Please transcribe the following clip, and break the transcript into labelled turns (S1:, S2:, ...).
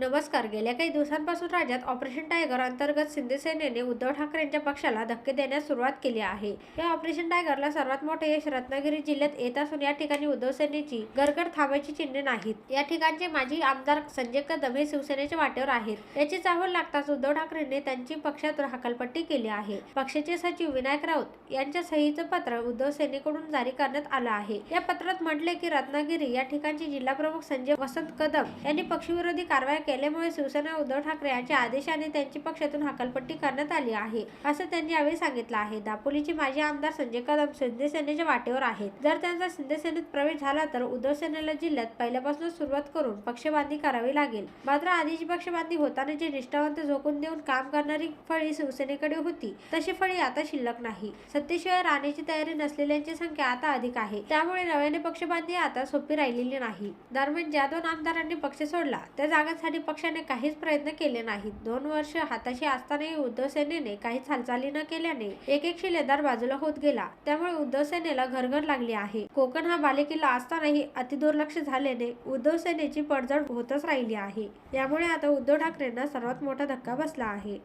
S1: नमस्कार. गेल्या काही दिवसांपासून राज्यात ऑपरेशन टायगर अंतर्गत शिंदे सेनेने उद्धव ठाकरेंच्या पक्षाला धक्के देण्यास सुरुवात केली आहे. या ऑपरेशन टायगरला सर्वात मोठे यश रत्नागिरी जिल्ह्यात येत असून या ठिकाणी उद्धव सेनेची गरगड थांबायची चिन्हे नाहीत. या ठिकाणचे माजी आमदार संजय कदम हे शिवसेनेच्या वाटेवर आहेत. याची चाहूल लागताच उद्धव ठाकरेंनी त्यांची पक्षात हकालपट्टी केली आहे. पक्षाचे सचिव विनायक राऊत यांच्या सहीचं पत्र उद्धव सेनेकडून जारी करण्यात आलं आहे. या पत्रात म्हटले की रत्नागिरी या ठिकाणचे जिल्हा प्रमुख संजय वसंत कदम यांनी पक्षविरोधी कारवाई केल्यामुळे शिवसेना उद्धव ठाकरे यांच्या आदेशाने त्यांची पक्षातून हकालपट्टी करण्यात आली आहे असं त्यांनी यावेळी सांगितलं आहे. दापोलीचे माजी आमदार संजय कदम शिंदे सेनेच्या वाटेवर आहेत. जर त्यांचा शिंदे सेनेत प्रवेश झाला तर उद्धव सेनेला जिल्ह्यात पहिल्यापासून सुरुवात करून पक्षबांधी करावी लागेल. मात्र आधीची पक्षबांधी होताना जे निष्ठावंत झोकून देऊन काम करणारी फळी शिवसेनेकडे होती तशी फळी आता शिल्लक नाही. सत्तेशिवाय राहण्याची तयारी नसलेल्यांची संख्या आता अधिक आहे. त्यामुळे नव्याने पक्षबांधी आता सोपी राहिलेली नाही. दरम्यान ज्या दोन आमदारांनी पक्ष सोडला त्या जागांसाठी पक्षाने काहीच प्रयत्न केले नाहीत. दोन वर्ष हाताशी असतानाही उद्धव सेनेने काहीच हालचाली न केल्याने एक एक शिलेदार बाजूला होत गेला. त्यामुळे उद्धव सेनेला घरघर लागली आहे. कोकण हा बालेकिल्ला असतानाही अतिदुर्लक्ष झाल्याने उद्धव सेनेची पडझड होतच राहिली आहे. यामुळे आता उद्धव ठाकरेंना सर्वात मोठा धक्का बसला आहे.